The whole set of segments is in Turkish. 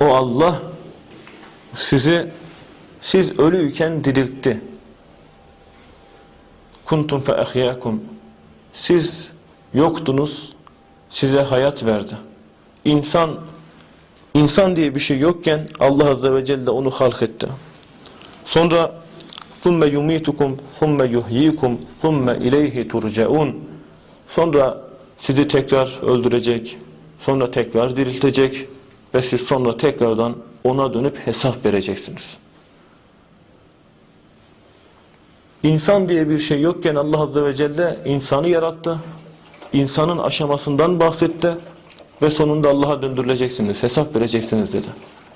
O Allah sizi siz ölüyken diriltti. Kuntum fe ahyakum. Siz yoktunuz, size hayat verdi. İnsan insan diye bir şey yokken Allah azze ve celle onu halk etti. Sonra ثُمَّ يُمِيتُكُمْ ثُمَّ يُحْيِيكُمْ ثُمَّ اِلَيْهِ تُرْجَعُونَ Sonra sizi tekrar öldürecek, sonra tekrar diriltecek ve siz sonra tekrardan ona dönüp hesap vereceksiniz. İnsan diye bir şey yokken Allah Azze ve Celle insanı yarattı. İnsanın aşamasından bahsetti ve sonunda Allah'a döndürüleceksiniz, hesap vereceksiniz dedi.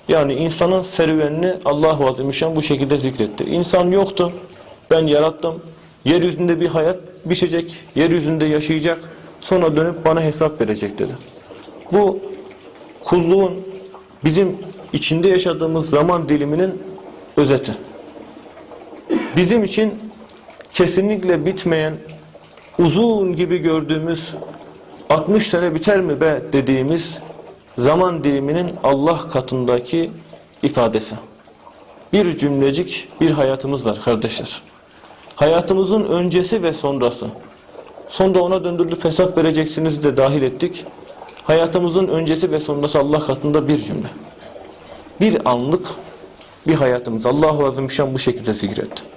Yani insanın serüvenini Allah-u Azimüşşan bu şekilde zikretti. İnsan yoktu, ben yarattım. Yeryüzünde bir hayat biçecek, yeryüzünde yaşayacak, sonra dönüp bana hesap verecek dedi. Bu kulluğun bizim içinde yaşadığımız zaman diliminin özeti. Bizim için kesinlikle bitmeyen, uzun gibi gördüğümüz 60 sene biter mi be dediğimiz zaman diliminin Allah katındaki ifadesi. Bir cümlecik bir hayatımız var kardeşler. Hayatımızın öncesi ve sonrası. Sonra ona döndürülüp hesap vereceksiniz de dahil ettik. Hayatımızın öncesi ve sonrası Allah katında bir cümle. Bir anlık bir hayatımız. Allahu Azimüşşan bu şekilde zikretti.